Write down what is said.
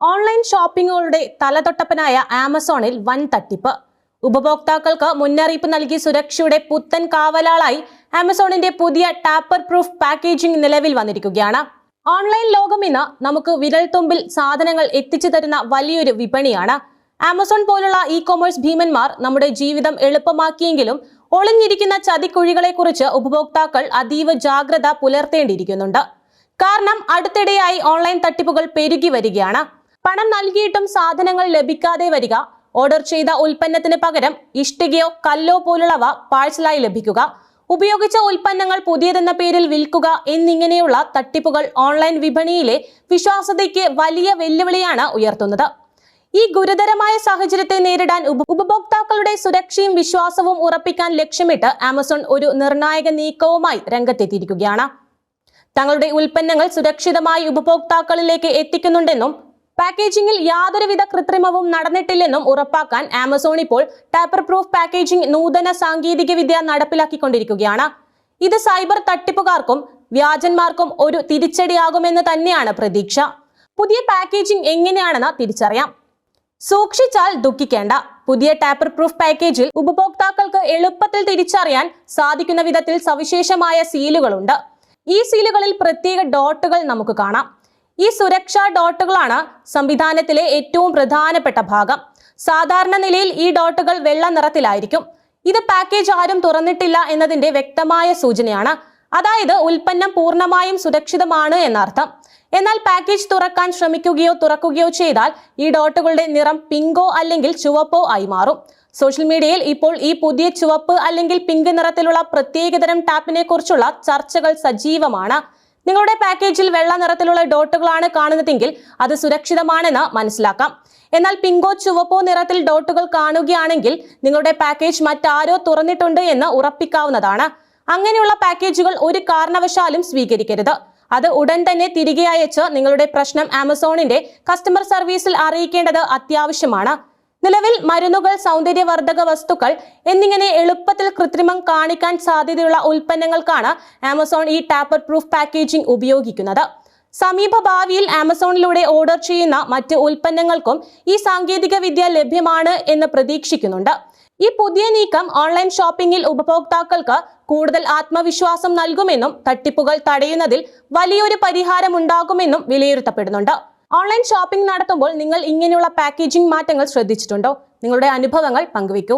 Online ഷോപ്പിംഗുകളുടെ തലതൊട്ടപ്പനായ ആമസോണിൽ വൻ തട്ടിപ്പ് ഉപഭോക്താക്കൾക്ക് മുന്നറിയിപ്പ് നൽകി സുരക്ഷയുടെ പുത്തൻ കാവലാളായി ആമസോണിന്റെ പുതിയ ടാപ്പർ പ്രൂഫ് പാക്കേജിംഗ് നിലവിൽ വന്നിരിക്കുകയാണ്. ഓൺലൈൻ ലോകം ഇന്ന് നമുക്ക് വിരൽത്തുമ്പിൽ സാധനങ്ങൾ എത്തിച്ചു തരുന്ന വലിയൊരു വിപണിയാണ്. ആമസോൺ പോലുള്ള ഇ കൊമേഴ്സ് ഭീമന്മാർ നമ്മുടെ ജീവിതം എളുപ്പമാക്കിയെങ്കിലും ഒളിഞ്ഞിരിക്കുന്ന ചതിക്കുഴികളെക്കുറിച്ച് ഉപഭോക്താക്കൾ അതീവ ജാഗ്രത പുലർത്തേണ്ടിയിരിക്കുന്നുണ്ട്. കാരണം അടുത്തിടെയായി ഓൺലൈൻ തട്ടിപ്പുകൾ പെരുകി വരികയാണ്. പണം നൽകിയിട്ടും സാധനങ്ങൾ ലഭിക്കാതെ വരിക. ഓർഡർ ചെയ്ത ഉൽപ്പന്നത്തിന് പകരം ഇഷ്ടികയോ കല്ലോ പോലുള്ളവ പാഴ്സലായി ലഭിക്കുക. ഉപയോഗിച്ച ഉൽപ്പന്നങ്ങൾ പുതിയതെന്ന പേരിൽ വിൽക്കുക എന്നിങ്ങനെയുള്ള തട്ടിപ്പുകൾ ഓൺലൈൻ വിപണിയിലെ വിശ്വാസ്യതയ്ക്ക് വലിയ വെല്ലുവിളിയാണ് ഉയർത്തുന്നത്. ഈ ഗുരുതരമായ സാഹചര്യത്തെ നേരിടാൻ ഉപഭോക്താക്കളുടെ സുരക്ഷയും വിശ്വാസവും ഉറപ്പിക്കാൻ ലക്ഷ്യമിട്ട് ആമസോൺ ഒരു നിർണായക നീക്കവുമായി രംഗത്തെത്തിയിരിക്കുകയാണ്. തങ്ങളുടെ ഉൽപ്പന്നങ്ങൾ സുരക്ഷിതമായി ഉപഭോക്താക്കളിലേക്ക് എത്തിക്കുന്നുണ്ടെന്നും പാക്കേജിംഗിൽ യാതൊരുവിധ കൃത്രിമവും നടന്നിട്ടില്ലെന്നും ഉറപ്പാക്കാൻ ആമസോൺ ഇപ്പോൾ ടാപ്പർ പ്രൂഫ് പാക്കേജിംഗ് നൂതന സാങ്കേതിക വിദ്യ നടപ്പിലാക്കിക്കൊണ്ടിരിക്കുകയാണ്. ഇത് സൈബർ തട്ടിപ്പുകാർക്കും വ്യാജന്മാർക്കും ഒരു തിരിച്ചടിയാകുമെന്ന് തന്നെയാണ് പ്രതീക്ഷ. പുതിയ പാക്കേജിംഗ് എങ്ങനെയാണെന്ന് തിരിച്ചറിയാം. സൂക്ഷിച്ചാൽ ദുഃഖിക്കേണ്ട. പുതിയ ടാപ്പർ പ്രൂഫ് പാക്കേജിൽ ഉപഭോക്താക്കൾക്ക് എളുപ്പത്തിൽ തിരിച്ചറിയാൻ സാധിക്കുന്ന വിധത്തിൽ സവിശേഷമായ സീലുകളുണ്ട്. ഈ സീലുകളിൽ പ്രത്യേക ഡോട്ടുകൾ നമുക്ക് കാണാം. ഈ സുരക്ഷാ ഡോട്ടുകളാണ് സംവിധാനത്തിലെ ഏറ്റവും പ്രധാനപ്പെട്ട ഭാഗം. സാധാരണ നിലയിൽ ഈ ഡോട്ടുകൾ വെള്ള നിറത്തിലായിരിക്കും. ഇത് പാക്കേജ് ആരും തുറന്നിട്ടില്ല എന്നതിന്റെ വ്യക്തമായ സൂചനയാണ്. അതായത് ഉൽപ്പന്നം പൂർണമായും സുരക്ഷിതമാണ് എന്നർത്ഥം. എന്നാൽ പാക്കേജ് തുറക്കാൻ ശ്രമിക്കുകയോ തുറക്കുകയോ ചെയ്താൽ ഈ ഡോട്ടുകളുടെ നിറം പിങ്കോ അല്ലെങ്കിൽ ചുവപ്പോ ആയി മാറും. സോഷ്യൽ മീഡിയയിൽ ഇപ്പോൾ ഈ പുതിയ ചുവപ്പ് അല്ലെങ്കിൽ പിങ്ക് നിറത്തിലുള്ള പ്രത്യേകതരം ടാപ്പിനെ കുറിച്ചുള്ള ചർച്ചകൾ സജീവമാണ്. നിങ്ങളുടെ പാക്കേജിൽ വെള്ള നിറത്തിലുള്ള ഡോട്ടുകളാണ് കാണുന്നതെങ്കിൽ അത് സുരക്ഷിതമാണെന്ന് മനസ്സിലാക്കാം. എന്നാൽ പിങ്കോ ചുവപ്പോ നിറത്തിൽ ഡോട്ടുകൾ കാണുകയാണെങ്കിൽ നിങ്ങളുടെ പാക്കേജ് മറ്റാരോ തുറന്നിട്ടുണ്ട് എന്ന് ഉറപ്പിക്കാവുന്നതാണ്. അങ്ങനെയുള്ള പാക്കേജുകൾ ഒരു കാരണവശാലും സ്വീകരിക്കരുത്. അത് ഉടൻ തന്നെ തിരികെ അയച്ച് നിങ്ങളുടെ പ്രശ്നം ആമസോണിന്റെ കസ്റ്റമർ സർവീസിൽ അറിയിക്കേണ്ടത് അത്യാവശ്യമാണ്. നിലവിൽ മരുന്നുകൾ സൗന്ദര്യവർദ്ധക വസ്തുക്കൾ എന്നിങ്ങനെ എളുപ്പത്തിൽ കൃത്രിമം കാണിക്കാൻ സാധ്യതയുള്ള ഉൽപ്പന്നങ്ങൾക്കാണ് ആമസോൺ ഈ ടാപ്പർ പ്രൂഫ് പാക്കേജിംഗ് ഉപയോഗിക്കുന്നത്. സമീപ ഭാവിയിൽ ആമസോണിലൂടെ ഓർഡർ ചെയ്യുന്ന മറ്റ് ഉൽപ്പന്നങ്ങൾക്കും ഈ സാങ്കേതിക വിദ്യ ലഭ്യമാണ് എന്ന് പ്രതീക്ഷിക്കുന്നുണ്ട്. ഈ പുതിയ നീക്കം ഓൺലൈൻ ഷോപ്പിംഗിൽ ഉപഭോക്താക്കൾക്ക് കൂടുതൽ ആത്മവിശ്വാസം നൽകുമെന്നും തട്ടിപ്പുകൾ തടയുന്നതിൽ വലിയൊരു പരിഹാരമുണ്ടാകുമെന്നും വിലയിരുത്തപ്പെടുന്നുണ്ട്. ഓൺലൈൻ ഷോപ്പിംഗ് നടത്തുമ്പോൾ നിങ്ങൾ ഇങ്ങനെയുള്ള പാക്കേജിംഗ് മാറ്റങ്ങൾ ശ്രദ്ധിച്ചിട്ടുണ്ടോ? നിങ്ങളുടെ അനുഭവങ്ങൾ പങ്കുവയ്ക്കൂ.